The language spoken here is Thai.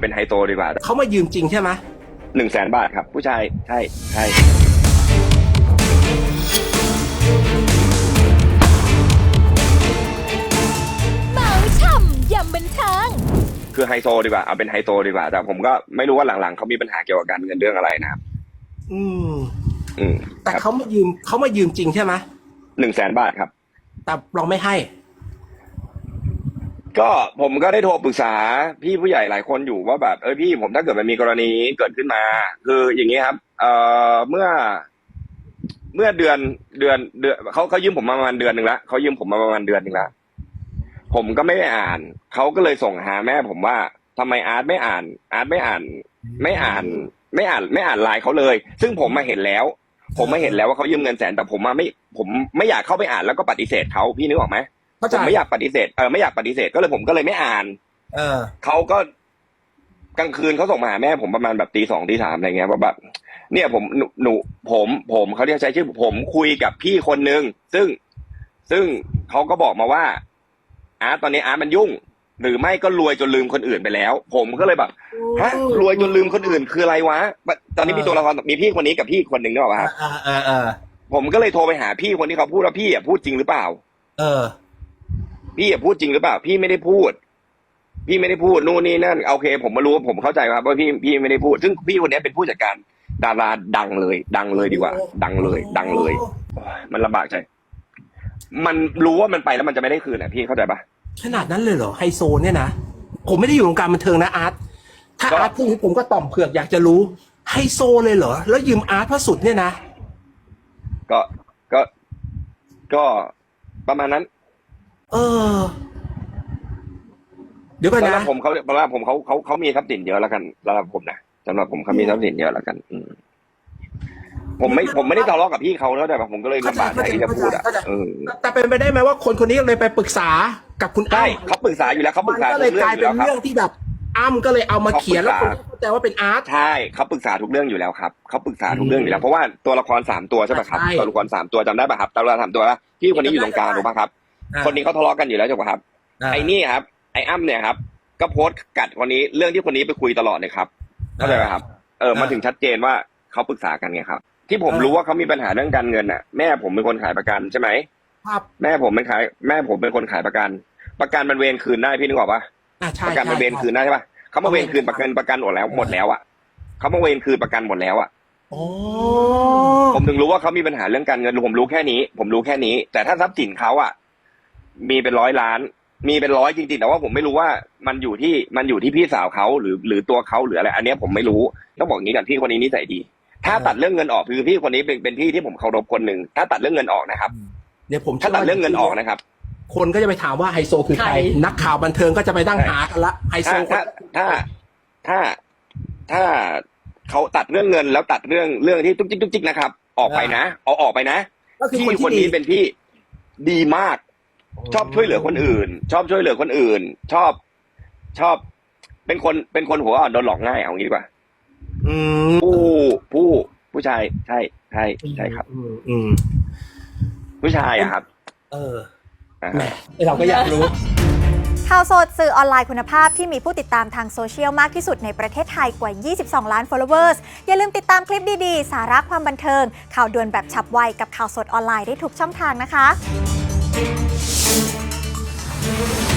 เอาเป็นไฮโซดีกว่าเขามายืมจริงใช่ไหมหนึ่งแสนบาทครับ ผู้ชายใช่ใช่เมาช่ำยำบันเทิงคือไฮโซดีกว่าเอาเป็นไฮโซดีกว่า แต่ผมก็ไม่รู้ว่าหลังๆเขามีปัญหาเกี่ยวกับการเงินเรื่องอะไรนะครับ อืม อืมแต่ครับเขามายืมเขามายืมจริงใช่ไหมหนึ่งแสนบาทครับ แต่เราไม่ให้ ก็ผมก็ได้โทรปรึกษาพี่ผู้ใหญ่หลายคนอยู่ว่าแบบเออพี่ผมถ้าเกิดมันมีกรณีเกิดขึ้นมา คืออย่างนี้ครับ เอ่อเมื่อ เมื่อเดือนเดือนเดือนเขาเขายืมผมมาประมาณเดือนหนึ่งละเขายืมผมมาประมาณเดือนหนึ่งละผมก็ไม่ได้อ่านเขาก็เลยส่งหาแม่ผมว่าทำไมอาร์ตไม่อ่าน อาร์ตไม่อ่าน ไม่อ่าน ไม่อ่านไม่อ่านไลน์เขาเลย ซึ่งผมมาเห็นแล้ว ผมมาเห็นแล้วว่าเขายืมเงินแสนแต่ผมมาไม่ ผมไม่อยากเข้าไปอ่านแล้วก็ปฏิเสธเขาพี่นึกออกไหม เข้าผใจมไม่อยากปฏิเสธเออไม่อยากปฏิเสธก็เลยผมก็เลยไม่อ่านเออ เขาก็กลางคืนเขาส่งมาหาแม่ผมประมาณแบบตีสองตีสามอะไรเงี้ยว่าแบบเนี่ยผมหนูหนูผมผมเขาเรียกใช้ชื่อผมคุยกับพี่คนนึงซึ่งซึ่งเขาก็บอกมาว่าอาร์ตตอนนี้อาร์ตมันยุ่ง หรือไม่ก็รวยจนลืมคนอื่นไปแล้ว ผมก็เลยแบบ ฮะรวยจนลืมคนอื่นคืออะไรวะ ตอนนี้มีตัวละครมีพี่คนนี้กับพี่คนหนึ่งนึกออกปะครับเออเออเออผมก็เลยโทรไปหาพี่คนที่เขาพูดว่าพี่อะพูดจริงหรือเปล่า เออ พี่อะพูดจริงหรือเปล่า พี่ไม่ได้พูด พี่ไม่ได้พูดนู่นนี่นั่นโอเค ผมมารู้ว่าผมเข้าใจครับว่าพี่พี่ไม่ได้พูด ซึ่งพี่คนนี้เป็นผู้จัดการดาราดังเลย ดังเลยดีกว่า ดังเลย ดังเลยโอ้ยมันลำบากใจ มันรู้ว่ามันไปแล้วมันจะไม่ได้คืนอะพี่เข้าใจปะขนาดนั้นเลยเหรอไฮโซเนี่ยนะผมไม่ได้อยู่วงการบันเทิงนะอาร์ตถ้าก็อาร์ตพูดอย่างนี้ผมก็ต่อมเผือกอยากจะรู้ไฮโซเลยเหรอ แล้วยืมอาร์ตพระสุดเนี่ยนะ ก็ก็ก็ประมาณนั้น เออ เดี๋ยวก่อนสำหรันะบผมเขาสำหรับผมเขาเขาเขามีทรัพย์สินเยอะแล้วกันสำหรับผมนะสำหรับผมเขามีทรัพย์สินเยอะแล้วกัน อืมผมไม่ผมไม่ได้ทะเลาะกับพี่เขาแล้วแต่แบบผมก็เลยลำบากใจที่จะพูดอะเข้าใจเออแต่เป็นไปได้ไหมว่าคนคนนี้เลยไปปรึกษากับคุณใช่อ้ำเขาปรึกษาอยู่แล้วเขาปมัรึนกษาก็ทุเลยกเรื่กองลายอยู่เป็นแล้วครับเรื่องที่แบบ อ้ำก็เลยเอามาเขียนแล้วเขาคปรึกษานเข้าใจว่าเป็นอาร์ต ใช่เขาปรึกษาทุกเรื่องอยู่แล้วครับเขาปรึกษาทุกเรื่องอยู่แล้วเพราะว่าตัวละครสามตัวใช่ไหมครับใช่ตัวละครสามตัวจำได้ป่ะครับตัวละครสามตัวพี่คนนี้อยู่ตรงกลางถูกป่ะครับ คนนี้เขาทะเลาะกันอยู่แล้วถูกป่ะครับ ไอ้นี่ครับ ไอ้อ้ำเนี่ยครับ ก็โพสต์กัดคนนี้เรื่องที่คนนี้ไปคุยตลอดเลยครับเข้าใจไหมครับ เออมาถึงชัดเจนว่าเขาปรึกษากันไงครับ ที่ผมรู้ว่าเขามีปัญหาเรื่องการเงินน่ะแม่ผมเป็นคนขายประกันใช่ไหมครับแม่ผมเป็นขายแม่ผมเป็นคนขายประกัน ประกันมันเวรคืนได้พี่นึกออกปะอ่าใช่ประกันมันเวรคืนได้ใช่ปะเขามาเวรคืนประกันประกันหมดแล้วหมดแล้วอะเขามาเวรคืนประกันหมดแล้วอะโอ้ผมถึงรู้ว่าเขามีปัญหาเรื่องการเงินผมรู้แค่นี้ ผมรู้แค่นี้ แต่ถ้าทรัพย์สินเขาอะ มีเป็นร้อยล้าน มีเป็นร้อยจริงๆแต่ว่าผมไม่รู้ว่ามันอยู่ที่มันอยู่ที่พี่สาวเขาหรือหรือตัวเขาหรืออะไร อันเนี้ยผมไม่รู้ต้องบอกอย่างนี้ก่อนพี่คนนี้นิสัยดี ถ้าตัดเรื่องเงินออกคือพี่คนนี้เป็นเป็นพี่ที่ผมเคารพคนหนึ่งถ้าตัดเรื่องเงินออกนะครับเดี๋ยวผมถ้าตัดเรื่องเงินออกนะครับ คนก็จะไปถามว่าไฮโซคือใครใครนักข่าวบันเทิงก็จะไปนั่งใช่หากันละไฮโซถ้าถ้าถ้าถ้าถ้าเขาตัดเรื่องเงินแล้วตัดเรื่องเรื่องที่ตุ๊กจิ๊กตุ๊กจิ๊กนะครับ ออกไปนะเอาออกไปนะก็คือพี่คนคนที่นี้ดีเป็นพี่ดีมาก ชอบช่วยเหลือคนอื่น ชอบช่วยเหลือคนอื่น ชอบชอบ เป็นคนเป็นคนหัวอ่อนโดนหลอกง่ายเอางี้ดีกว่าอืมผู้ผู้ผู้ชายใช่ใช่ใช่ครับ อืมอืมผู้ชายอะครับ เอออ่าแหมเราก็อยากรู้ข่าวสดสื่อออนไลน์คุณภาพที่มีผู้ติดตามทางโซเชียลมากที่สุดในประเทศไทยกว่า 22 ล้าน followers อย่าลืมติดตามคลิปดีๆ สาระความบันเทิง ข่าวด่วนแบบฉับไวกับข่าวสดออนไลน์ได้ทุกช่องทางนะคะ Thank you.